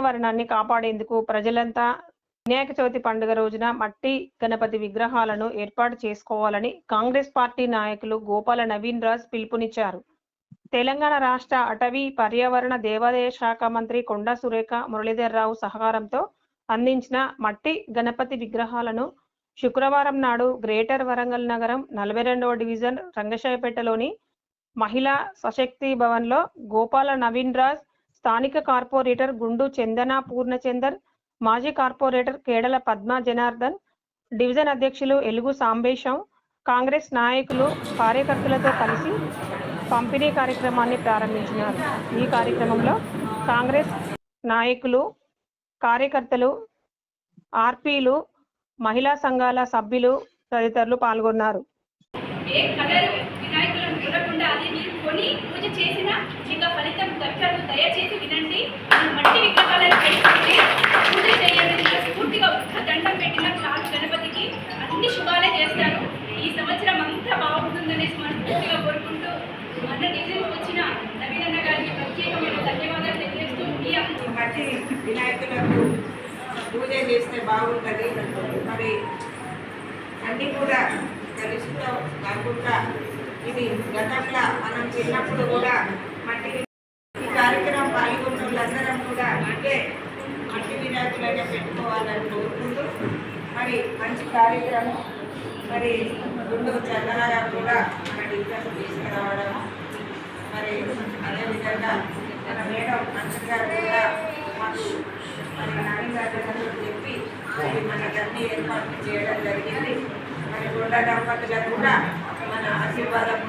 పర్యావరణాన్ని కాపాడేందుకు ప్రజలంతా వినాయక చవితి పండుగ రోజున మట్టి గణపతి విగ్రహాలను ఏర్పాటు చేసుకోవాలని కాంగ్రెస్ పార్టీ నాయకులు గోపాల నవీన్ రాజ్ పిలుపునిచ్చారు. తెలంగాణ రాష్ట్ర అటవీ పర్యావరణ దేవాదాయ శాఖ మంత్రి కొండా సురేఖ మురళీధర్రావు సహకారంతో అందించిన మట్టి గణపతి విగ్రహాలను శుక్రవారం నాడు గ్రేటర్ వరంగల్ నగరం నలభై రెండవ డివిజన్ రంగశాయపేటలోని మహిళా సశక్తి భవన్లో గోపాల నవీన్ రాజ్ స్థానిక కార్పొరేటర్ గుండు చందన పూర్ణచందర్ మాజీ కార్పొరేటర్ కేడల పద్మ జనార్దన్ డివిజన్ అధ్యక్షులు ఎలుగు సాంబేశం కాంగ్రెస్ నాయకులు కార్యకర్తలతో కలిసి పంపిణీ కార్యక్రమాన్ని ప్రారంభించినారు. ఈ కార్యక్రమంలో కాంగ్రెస్ నాయకులు కార్యకర్తలు ఆర్పీలు మహిళా సంఘాల సభ్యులు తదితరులు పాల్గొన్నారు. అన్ని శుభాలే చేస్తారు ఈ సంవత్సరం అంతా బాగుంటుందనేసి మనం కోరుకుంటూ మన డివిజన్ వచ్చిన నవీనన్న గారికి ప్రత్యేకమైన ధన్యవాదాలు తెలియజేస్తూ మట్టి వినాయకులకు పూజ చేస్తే బాగుంటుంది. మరి అన్నీ కూడా కలుషితం కాకుండా ఇది గతంలో మనం చిన్నప్పుడు కూడా మట్టి ఈ కార్యక్రమం పాల్గొన్న వాళ్ళందరం కూడా అంటే మట్టి వినాయకులనే పెట్టుకోవాలని మరి మంచి కార్యక్రమం. మరి గుండు చందనారావు కూడా మన డివిజన్ తీసుకురావడము. మరి అదేవిధంగా మన మేడం మంచి గారు కూడా మాకు మరి నాని గారు చెప్పి మరి మనకన్నీ ఏర్పాట్లు చేయడం జరిగింది. మరి గుండ దంపతులకు కూడా మన ఆశీర్వాదం